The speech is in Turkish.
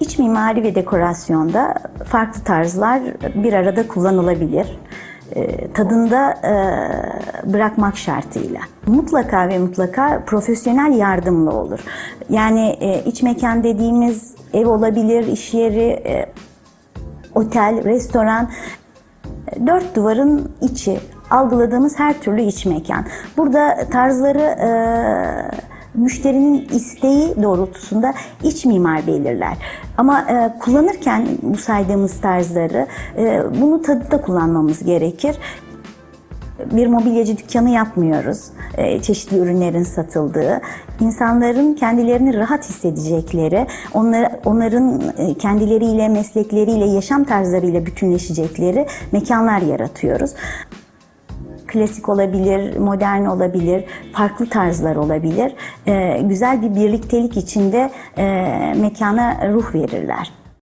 İç mimari ve dekorasyonda farklı tarzlar bir arada kullanılabilir. E, Tadında e, bırakmak şartıyla. Mutlaka ve mutlaka profesyonel yardımlı olur. Yani e, iç mekan dediğimiz ev olabilir, iş yeri, e, otel, restoran, dört duvarın içi, algıladığımız her türlü iç mekan. Burada tarzları müşterinin isteği doğrultusunda iç mimar belirler. Ama e, kullanırken bu saydığımız tarzları e, bunu tadıda kullanmamız gerekir bir mobilyacı dükkanı yapmıyoruz. Ee, çeşitli ürünlerin satıldığı, insanların kendilerini rahat hissedecekleri, onları, onların e, kendileriyle, meslekleriyle, yaşam tarzlarıyla bütünleşecekleri mekanlar yaratıyoruz. Klasik olabilir, modern olabilir, farklı tarzlar olabilir. Ee, güzel bir birliktelik içinde e, mekana ruh verirler.